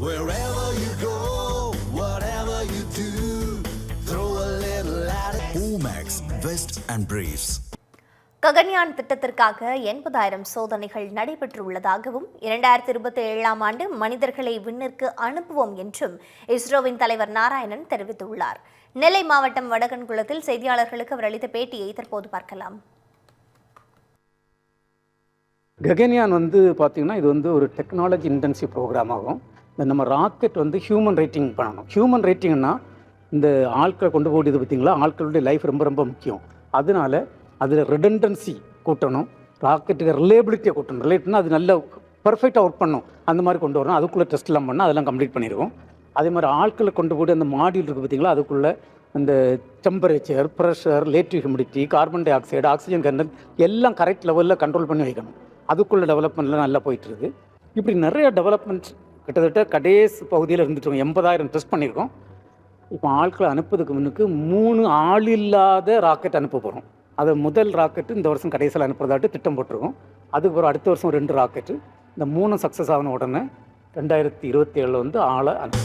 Wherever you go, whatever you do, throw a little at it. Omax, Vest and Briefs. Gaganyaan திட்டத்திற்காக எண்பதாயிரம் சோதனைகள் நடைபெற்றுள்ளதாகவும் இரண்டாயிரத்தி இருபத்தி ஏழாம் ஆண்டு மனிதர்களை விண்ணிற்கு அனுப்புவோம் என்றும் இஸ்ரோவின் தலைவர் நாராயணன் தெரிவித்துள்ளார் நெல்லை மாவட்டம் வடகன்குளத்தில் செய்தியாளர்களுக்கு அவர் அளித்த பேட்டியை தற்போது பார்க்கலாம் ககன்யான் வந்து பார்த்திங்கன்னா இது வந்து ஒரு டெக்னாலஜி இன்டென்சிவ் ப்ரோக்ராம் ஆகும் நம்ம ராக்கெட் வந்து ஹியூமன் ரேட்டிங் பண்ணணும். ஹியூமன் ரேட்டிங்னா இந்த ஆட்களை கொண்டு போகிறது பார்த்தீங்களா? ஆட்களுடைய லைஃப் ரொம்ப ரொம்ப முக்கியம். அதனால அதில் ரிடன்டன்சி கூட்டணும். ராக்கெட்டுக்கு ரிலேபிலிட்டியை கூட்டணும். ரிலேட்னா அது நல்ல பர்ஃபெக்டாக ஒர்க் பண்ணும். அந்த மாதிரி கொண்டு வரணும். அதுக்குள்ளே டெஸ்ட்லாம் பண்ணால் அதெல்லாம் கம்ப்ளீட் பண்ணிடுவோம். அதே மாதிரி ஆட்களை கொண்டு போய் அந்த மாடியில் இருக்குது பார்த்தீங்களா? அதுக்குள்ளே அந்த temperature pressure relative humidity carbon dioxide oxygen content எல்லாம் கரெக்ட் லெவலில் கண்ட்ரோல் பண்ணி வைக்கணும். அதுக்குள்ள டெவலப்மெண்ட்லாம் நல்லா போயிட்டுருக்கு இப்படி நிறைய டெவலப்மெண்ட் கிட்டத்தட்ட கடைசி பகுதியில் இருந்துட்டு எண்பதாயிரம் டெஸ்ட் பண்ணியிருக்கோம். இப்போ ஆட்களை அனுப்புறதுக்கு முன்னுக்கு மூணு ஆள் இல்லாத ராக்கெட் அனுப்ப போகிறோம் அது முதல் ராக்கெட்டு இந்த வருஷம் கடைசியில் அனுப்புறதாட்டு திட்டம் போட்டிருக்கோம். அதுக்கு ஒரு அடுத்த வருஷம் ரெண்டு ராக்கெட்டு இந்த மூணு சக்ஸஸ் ஆன உடனே ரெண்டாயிரத்தி இருபத்தி ஏழில் வந்து ஆளை அனு